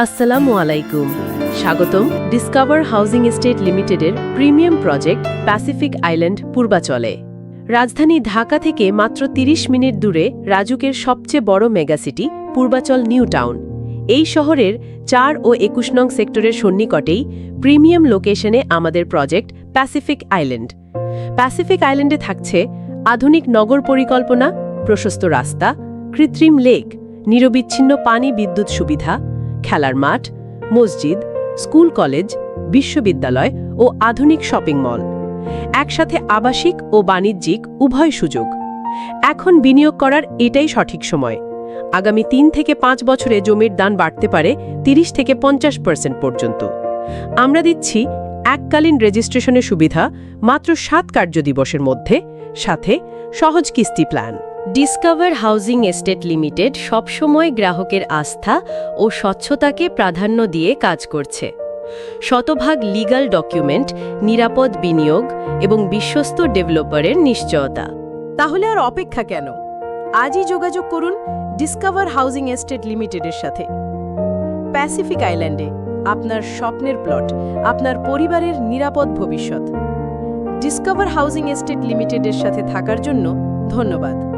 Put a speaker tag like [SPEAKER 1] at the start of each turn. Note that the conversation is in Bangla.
[SPEAKER 1] আসসালামু আলাইকুম। স্বাগতম ডিসকভার হাউজিং এস্টেট লিমিটেডের প্রিমিয়াম প্রজেক্ট প্যাসিফিক আইল্যান্ড পূর্বাচলে। রাজধানী ঢাকা থেকে মাত্র ৩০ মিনিট দূরে রাজুকের সবচেয়ে বড় মেগাসিটি পূর্বাচল নিউ টাউন। এই শহরের চার ও একুশ নং সেক্টরের সন্নিকটেই প্রিমিয়াম লোকেশনে আমাদের প্রজেক্ট প্যাসিফিক আইল্যান্ড প্যাসিফিক আইল্যান্ডে থাকছে আধুনিক নগর পরিকল্পনা, প্রশস্ত রাস্তা, কৃত্রিম লেক, নিরবিচ্ছিন্ন পানি বিদ্যুৎ সুবিধা খেলার মাঠ, মসজিদ, স্কুল কলেজ, বিশ্ববিদ্যালয় ও আধুনিক শপিং মল। একসাথে আবাসিক ও বাণিজ্যিক উভয় সুযোগ। এখন বিনিয়োগ করার এটাই সঠিক সময়। আগামী তিন থেকে পাঁচ বছরে জমির দান বাড়তে পারে ৩০ থেকে পঞ্চাশ পার্সেন্ট পর্যন্ত। আমরা দিচ্ছি এককালীন রেজিস্ট্রেশনের সুবিধা মাত্র সাত কার্য দিবসের মধ্যে, সাথে সহজ কিস্তি plan. Discover housing estate limited সবসময় গ্রাহকের আস্থা ও স্বচ্ছতাকে প্রাধান্য দিয়ে কাজ করছে। শতভাগ লিগ্যাল ডকুমেন্ট নিরাপদ বিনিয়োগ এবং বিশ্বস্ত ডেভেলপারের নিশ্চয়তা।
[SPEAKER 2] তাহলে আর অপেক্ষা কেন? আজই যোগাযোগ করুন ডিসকভার হাউজিং এস্টেট লিমিটেডের সাথে। প্যাসিফিক আইল্যান্ডে আপনার স্বপ্নের প্লট আপনার পরিবারের নিরাপদ ভবিষ্যৎ। ডিসকভার হাউজিং এস্টেট লিমিটেডের সাথে থাকার জন্য ধন্যবাদ।